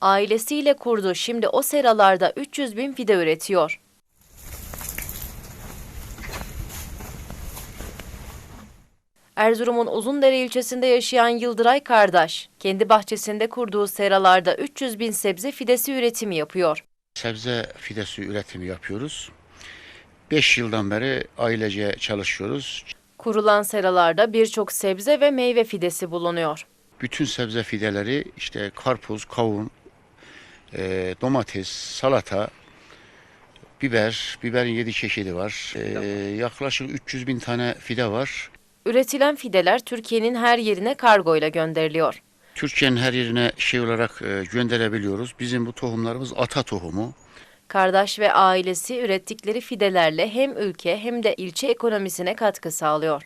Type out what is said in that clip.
Ailesiyle kurdu şimdi o seralarda 300 bin fide üretiyor. Erzurum'un Uzundere ilçesinde yaşayan Yıldıray Kardeş, kendi bahçesinde kurduğu seralarda 300 bin sebze fidesi üretimi yapıyor. Sebze fidesi üretimi yapıyoruz. 5 yıldan beri ailece çalışıyoruz. Kurulan seralarda birçok sebze ve meyve fidesi bulunuyor. Bütün sebze fideleri işte karpuz, kavun, e, domates, salata, biber, biberin 7 çeşidi var. E, yaklaşık 300 bin tane fide var. Üretilen fideler Türkiye'nin her yerine kargoyla gönderiliyor. Türkiye'nin her yerine şey olarak e, gönderebiliyoruz. Bizim bu tohumlarımız ata tohumu. Kardeş ve ailesi ürettikleri fidelerle hem ülke hem de ilçe ekonomisine katkı sağlıyor.